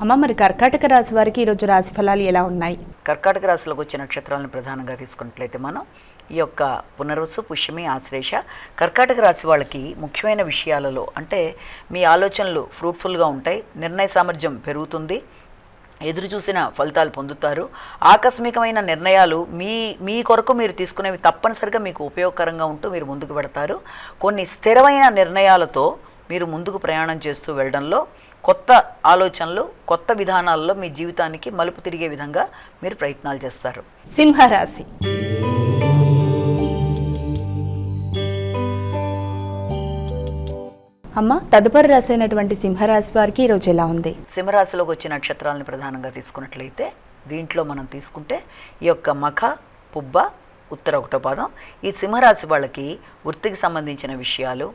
అమ్మ మరి కర్కాటక రాశి వారికి ఈరోజు రాశి ఫలాలు ఎలా ఉన్నాయి? కర్కాటక రాశిలోకి వచ్చే నక్షత్రాలను ప్రధానంగా తీసుకున్నట్లయితే మనం ఈ యొక్క పునర్వసు పుష్యమి ఆశ్లేష కర్కాటక రాశి వాళ్ళకి ముఖ్యమైన విషయాలలో అంటే మీ ఆలోచనలు ఫ్రూట్ఫుల్గా ఉంటాయి నిర్ణయ సామర్థ్యం పెరుగుతుంది ఎదురు చూసిన ఫలితాలు పొందుతారు ఆకస్మికమైన నిర్ణయాలు మీ మీ కొరకు మీరు తీసుకునేవి తప్పనిసరిగా మీకు ఉపయోగకరంగా ఉంటూ మీరు ముందుకు పెడతారు. కొన్ని స్థిరమైన నిర్ణయాలతో మీరు ముందుకు ప్రయాణం చేస్తూ వెళ్ళడంలో కొత్త ఆలోచనలు కొత్త విధానాల్లో మీ జీవితానికి మలుపు తిరిగే విధంగా మీరు ప్రయత్నాలు చేస్తారు. సింహరాశి. అమ్మ తదుపరి రాశి అయినటువంటి సింహరాశి వారికి ఈరోజు ఎలా ఉంది? సింహరాశిలోకి వచ్చే నక్షత్రాలను ప్రధానంగా తీసుకున్నట్లయితే దీంట్లో మనం తీసుకుంటే ఈ యొక్క మఖ పుబ్బ ఉత్తర ఒకటో పాదం ఈ సింహరాశి వాళ్ళకి వృత్తికి సంబంధించిన విషయాలు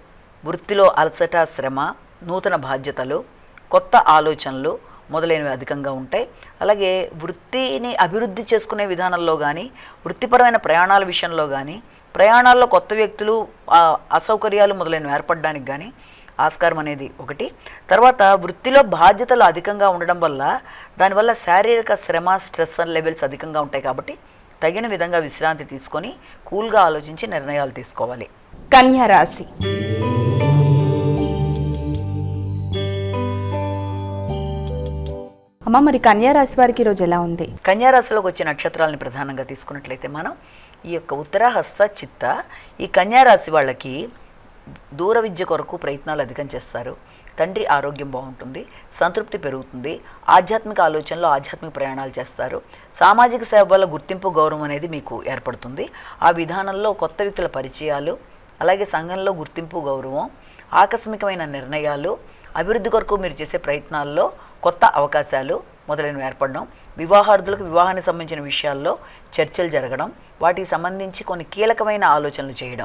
వృత్తిలో అలసట శ్రమ నూతన బాధ్యతలు కొత్త ఆలోచనలు మొదలైనవి అధికంగా ఉంటాయి. అలాగే వృత్తిని అభివృద్ధి చేసుకునే విధానంలో కానీ వృత్తిపరమైన ప్రయాణాల విషయంలో కానీ ప్రయాణాల్లో కొత్త వ్యక్తులు అసౌకర్యాలు మొదలైనవి ఏర్పడడానికి కానీ ఆస్కారం అనేది ఒకటి. తర్వాత వృత్తిలో బాధ్యతలు అధికంగా ఉండడం వల్ల దానివల్ల శారీరక శ్రమ స్ట్రెస్ లెవెల్స్ అధికంగా ఉంటాయి కాబట్టి తగిన విధంగా విశ్రాంతి తీసుకొని కూల్గా ఆలోచించి నిర్ణయాలు తీసుకోవాలి. కన్యా రాశి. అమ్మ మరి కన్యా రాశి వారికి ఈరోజు ఎలా ఉంది? కన్యారాశిలోకి వచ్చే నక్షత్రాలను ప్రధానంగా తీసుకున్నట్లయితే మనం ఈ యొక్క ఉత్తరాహస్త చిత్త ఈ కన్యారాశి వాళ్ళకి దూర విద్య కొరకు ప్రయత్నాలు అధికం చేస్తారు. తండ్రి ఆరోగ్యం బాగుంటుంది సంతృప్తి పెరుగుతుంది ఆధ్యాత్మిక ఆలోచనలో ఆధ్యాత్మిక ప్రయాణాలు చేస్తారు. సామాజిక సేవ వల్ల గుర్తింపు గౌరవం అనేది మీకు ఏర్పడుతుంది. ఆ విధానంలో కొత్త వ్యక్తుల పరిచయాలు అలాగే సంఘంలో గుర్తింపు గౌరవం ఆకస్మికమైన నిర్ణయాలు అభివృద్ధి కొరకు మీరు చేసే ప్రయత్నాల్లో కొత్త అవకాశాలు మొదలైనవి ఏర్పడడం వివాహార్థులకు వివాహానికి సంబంధించిన విషయాల్లో చర్చలు జరగడం వాటికి సంబంధించి కొన్ని కీలకమైన ఆలోచనలు చేయడం.